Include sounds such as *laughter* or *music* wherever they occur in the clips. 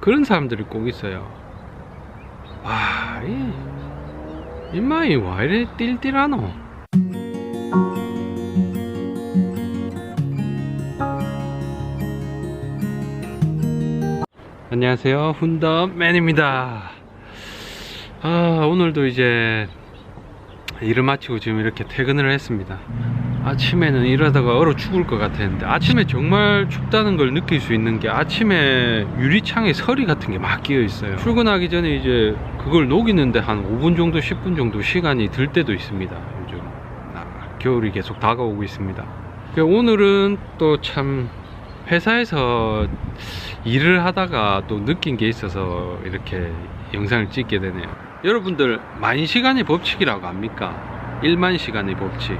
그런 사람들이 꼭 있어요. 와, 이, 인마이 와 이래 띨띨하노? 안녕하세요. 훈더맨입니다. 아, 오늘도 이제 일을 마치고 지금 이렇게 퇴근을 했습니다. 아침에는 이러다가 얼어 죽을 것 같았는데 아침에 정말 춥다는 걸 느낄 수 있는 게 아침에 유리창에 서리 같은 게 막 끼어 있어요. 출근하기 전에 이제 그걸 녹이는데 한 5분 정도, 10분 정도 시간이 들 때도 있습니다. 요즘 아, 겨울이 계속 다가오고 있습니다. 그 오늘은 또 참 회사에서 일을 하다가 또 느낀 게 있어서 이렇게 영상을 찍게 되네요. 여러분들 만 시간의 법칙이라고 압니까? 1만 시간의 법칙.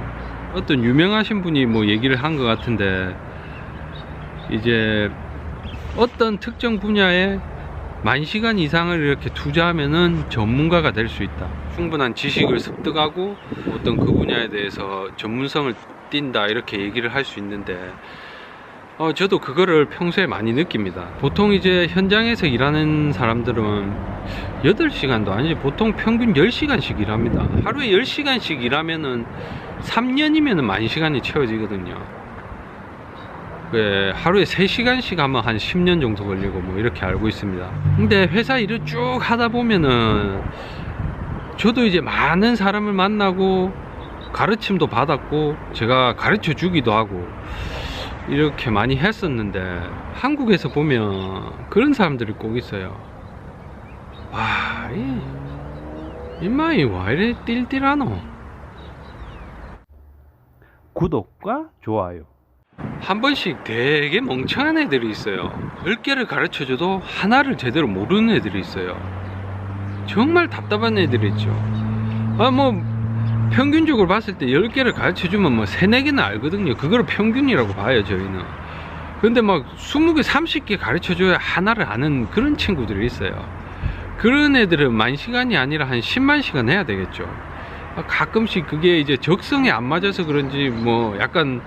어떤 유명하신 분이 뭐 얘기를 한 것 같은데 이제 어떤 특정 분야에 만 시간 이상을 이렇게 투자하면은 전문가가 될 수 있다. 충분한 지식을 습득하고 어떤 그 분야에 대해서 전문성을 띈다 이렇게 얘기를 할 수 있는데 어, 저도 그거를 평소에 많이 느낍니다. 보통 이제 현장에서 일하는 사람들은 8시간도 아니지 보통 평균 10시간씩 일합니다. 하루에 10시간씩 일하면은 3년이면은 만 시간이 채워지거든요. 그 하루에 3시간씩 하면 한 10년 정도 걸리고 뭐 이렇게 알고 있습니다. 근데 회사 일을 쭉 하다 보면은 저도 이제 많은 사람을 만나고 가르침도 받았고 제가 가르쳐 주기도 하고 이렇게 많이 했었는데 한국에서 보면 그런 사람들이 꼭 있어요. 와, 이 인마이 와 이래 띨띨하노? 구독과 좋아요. 한 번씩 되게 멍청한 애들이 있어요. 10개를 가르쳐 줘도 하나를 제대로 모르는 애들이 있어요. 정말 답답한 애들이 있죠. 아, 뭐, 평균적으로 봤을 때 10개를 가르쳐 주면 뭐 3, 4개는 알거든요. 그걸 평균이라고 봐요, 저희는. 근데 막 20개, 30개 가르쳐 줘야 하나를 아는 그런 친구들이 있어요. 그런 애들은 만 시간이 아니라 한 10만 시간 해야 되겠죠. 아, 가끔씩 그게 이제 적성에 안 맞아서 그런지 뭐 약간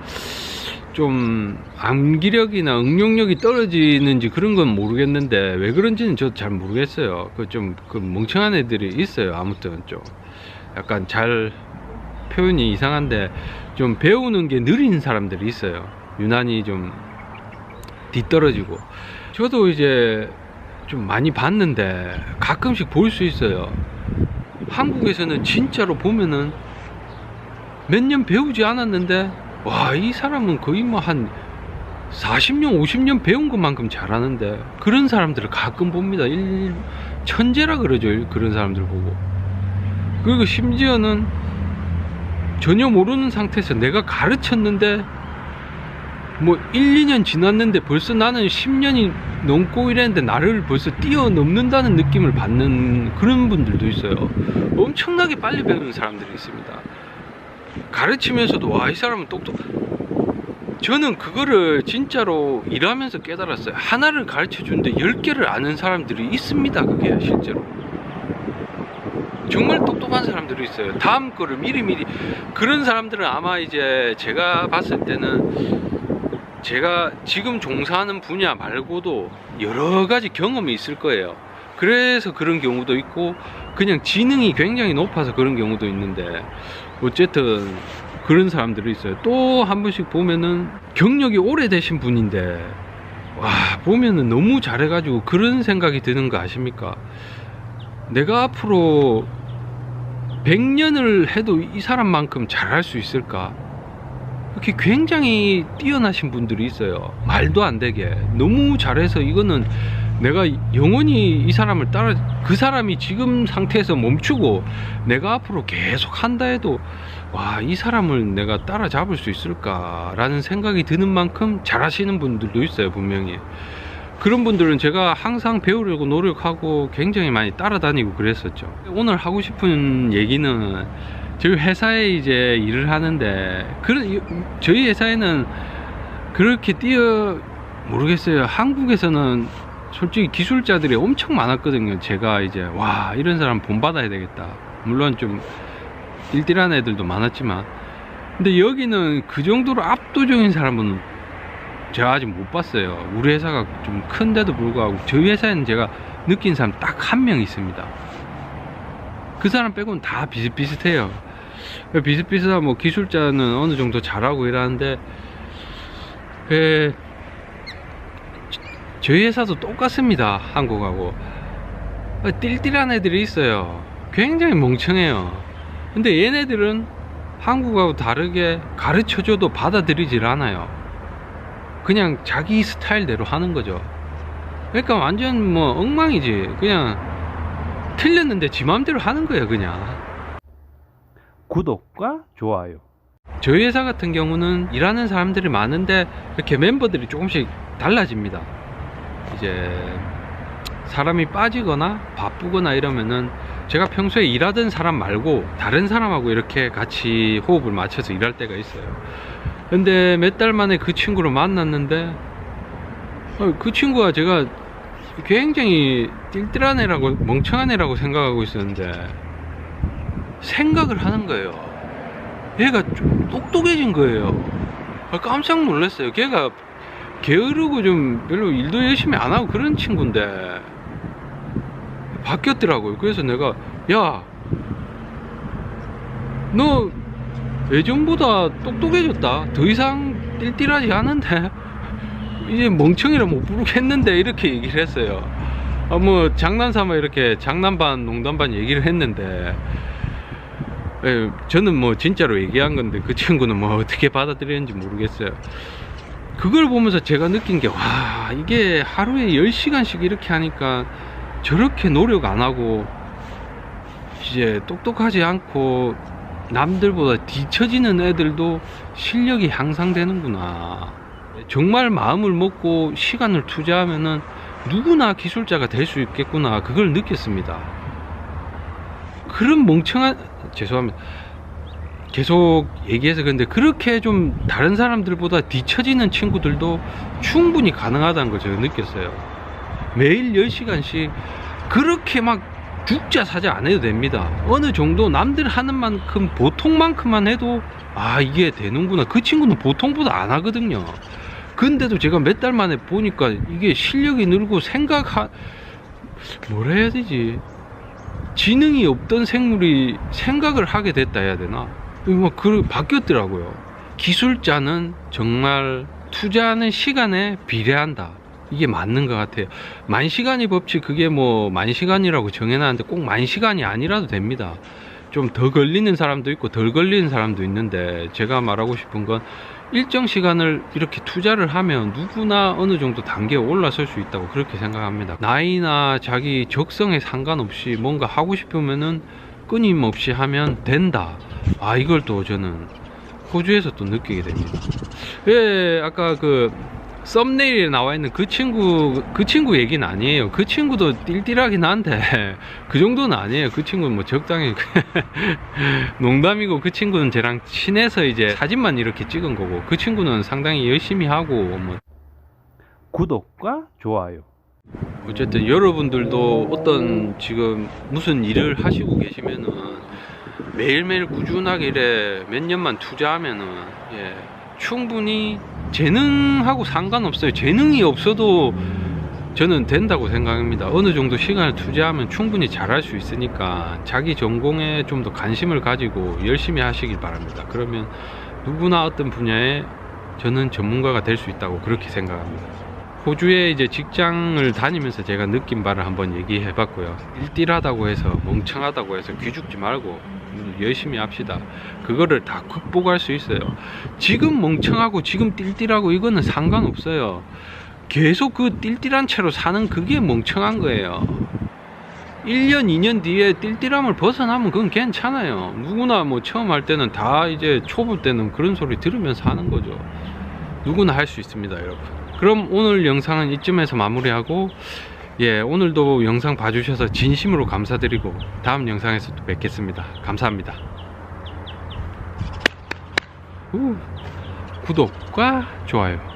좀 암기력이나 응용력이 떨어지는지 그런 건 모르겠는데 왜 그런지는 저 잘 모르겠어요. 그 좀그 멍청한 애들이 있어요. 아무튼 좀 약간 잘 표현이 이상한데 좀 배우는 게 느린 사람들이 있어요. 유난히 좀 뒤떨어지고 저도 이제 좀 많이 봤는데 가끔씩 볼 수 있어요. 한국에서는 진짜로 보면은 몇 년 배우지 않았는데 와 이 사람은 거의 뭐 한 40년 50년 배운 것만큼 잘하는데 그런 사람들을 가끔 봅니다 일, 천재라 그러죠 그런 사람들 보고 그리고 심지어는 전혀 모르는 상태에서 내가 가르쳤는데 뭐 1, 2년 지났는데 벌써 나는 10년이 넘고 이랬는데 나를 벌써 뛰어넘는다는 느낌을 받는 그런 분들도 있어요. 엄청나게 빨리 배우는 사람들이 있습니다. 가르치면서도 와, 이 사람은 똑똑. 저는 그거를 진짜로 일하면서 깨달았어요. 하나를 가르쳐 주는데 10개를 아는 사람들이 있습니다. 그게 실제로. 정말 똑똑한 사람들이 있어요. 다음 거를 미리미리. 그런 사람들은 아마 이제 제가 봤을 때는 제가 지금 종사하는 분야 말고도 여러 가지 경험이 있을 거예요. 그래서 그런 경우도 있고, 그냥 지능이 굉장히 높아서 그런 경우도 있는데, 어쨌든 그런 사람들이 있어요. 또 한 번씩 보면은 경력이 오래되신 분인데, 와, 보면은 너무 잘해가지고 그런 생각이 드는 거 아십니까? 내가 앞으로 100년을 해도 이 사람만큼 잘할 수 있을까? 이렇게 굉장히 뛰어나신 분들이 있어요. 말도 안 되게. 너무 잘해서 이거는 내가 영원히 이 사람을 따라, 그 사람이 지금 상태에서 멈추고 내가 앞으로 계속 한다 해도 와, 이 사람을 내가 따라잡을 수 있을까라는 생각이 드는 만큼 잘하시는 분들도 있어요, 분명히. 그런 분들은 제가 항상 배우려고 노력하고 굉장히 많이 따라다니고 그랬었죠. 오늘 하고 싶은 얘기는 저희 회사에 이제 일을 하는데 그런 저희 회사에는 그렇게 뛰어 모르겠어요. 한국에서는 솔직히 기술자들이 엄청 많았거든요. 제가 이제 와 이런 사람 본받아야 되겠다. 물론 좀 일딜한 애들도 많았지만 근데 여기는 그 정도로 압도적인 사람은 제가 아직 못 봤어요. 우리 회사가 좀 큰데도 불구하고 저희 회사에는 제가 느낀 사람 딱 한 명 있습니다. 그 사람 빼고는 다 비슷비슷해요. 비슷비슷한 뭐 기술자는 어느 정도 잘하고 이러는데 그 저희 회사도 똑같습니다. 한국하고 띨띨한 애들이 있어요. 굉장히 멍청해요. 근데 얘네들은 한국하고 다르게 가르쳐줘도 받아들이질 않아요. 그냥 자기 스타일대로 하는 거죠. 그러니까 완전 뭐 엉망이지. 그냥 틀렸는데 지 마음대로 하는 거예요, 그냥. 구독과 좋아요. 저희 회사 같은 경우는 일하는 사람들이 많은데 이렇게 멤버들이 조금씩 달라집니다. 이제 사람이 빠지거나 바쁘거나 이러면은 제가 평소에 일하던 사람 말고 다른 사람하고 이렇게 같이 호흡을 맞춰서 일할 때가 있어요. 근데 몇 달 만에 그 친구를 만났는데 어, 그 친구가 제가 굉장히 띨띨한 애라고 멍청한 애라고 생각하고 있었는데 생각을 하는 거예요. 얘가 좀 똑똑해진 거예요. 아, 깜짝 놀랐어요. 걔가 게으르고 좀 별로 일도 열심히 안 하고 그런 친구인데 바뀌었더라고요. 그래서 내가 야, 너 예전보다 똑똑해졌다. 더 이상 띨띨하지 않은데 *laughs* 이제 멍청이라 못 부르겠는데 이렇게 얘기를 했어요. 아, 뭐 장난삼아 이렇게 장난반 농담반 얘기를 했는데 예, 저는 뭐 진짜로 얘기한 건데 그 친구는 뭐 어떻게 받아들였는지 모르겠어요. 그걸 보면서 제가 느낀 게, 와, 이게 하루에 10시간씩 이렇게 하니까 저렇게 노력 안 하고, 이제 똑똑하지 않고, 남들보다 뒤처지는 애들도 실력이 향상되는구나. 정말 마음을 먹고 시간을 투자하면은 누구나 기술자가 될 수 있겠구나. 그걸 느꼈습니다. 그런 멍청한, 죄송합니다. 계속 얘기해서 근데 그렇게 좀 다른 사람들보다 뒤처지는 친구들도 충분히 가능하다는 걸 제가 느꼈어요. 매일 10시간씩 그렇게 막 죽자 사자 안 해도 됩니다. 어느 정도 남들 하는 만큼 보통만큼만 해도 아 이게 되는구나. 그 친구는 보통보다 안 하거든요. 근데도 제가 몇 달 만에 보니까 이게 실력이 늘고 생각하 뭐라 해야 되지? 지능이 없던 생물이 생각을 하게 됐다 해야 되나? 뭐, 그, 바뀌었더라고요. 기술자는 정말 투자하는 시간에 비례한다. 이게 맞는 것 같아요. 만 시간이 법칙, 그게 뭐, 만 시간이라고 정해놨는데 꼭 만 시간이 아니라도 됩니다. 좀 더 걸리는 사람도 있고, 덜 걸리는 사람도 있는데, 제가 말하고 싶은 건, 일정 시간을 이렇게 투자를 하면 누구나 어느 정도 단계에 올라설 수 있다고 그렇게 생각합니다. 나이나 자기 적성에 상관없이 뭔가 하고 싶으면은 끊임없이 하면 된다. 아 이걸 또 저는 호주에서 또 느끼게 됩니다. 예, 아까 그 썸네일에 나와 있는 그 친구 그 친구 얘기는 아니에요. 그 친구도 띨띨하긴 한데 *laughs* 그 정도는 아니에요. 그 친구는 뭐 적당히 *laughs* 농담이고 그 친구는 저랑 친해서 이제 사진만 이렇게 찍은 거고 그 친구는 상당히 열심히 하고 뭐 구독과 좋아요. 어쨌든 여러분들도 어떤 지금 무슨 일을 하시고 계시면은 매일매일 꾸준하게 이래 몇 년만 투자하면은 예, 충분히 재능하고 상관없어요. 재능이 없어도 저는 된다고 생각합니다. 어느 정도 시간을 투자하면 충분히 잘할 수 있으니까 자기 전공에 좀 더 관심을 가지고 열심히 하시길 바랍니다. 그러면 누구나 어떤 분야에 저는 전문가가 될 수 있다고 그렇게 생각합니다. 호주에 이제 직장을 다니면서 제가 느낀 바를 한번 얘기해 봤고요. 일딜하다고 해서 멍청하다고 해서 귀죽지 말고 열심히 합시다. 그거를 다 극복할 수 있어요. 지금 멍청하고 지금 띨띨하고 이거는 상관없어요. 계속 그 띨띨한 채로 사는 그게 멍청한 거예요. 1년, 2년 뒤에 띨띨함을 벗어나면 그건 괜찮아요. 누구나 뭐 처음 할 때는 다 이제 초보 때는 그런 소리 들으면서 하는 거죠. 누구나 할 수 있습니다, 여러분. 그럼 오늘 영상은 이쯤에서 마무리하고 예, 오늘도 영상 봐주셔서 진심으로 감사드리고 다음 영상에서 또 뵙겠습니다. 감사합니다. 우, 구독과 좋아요.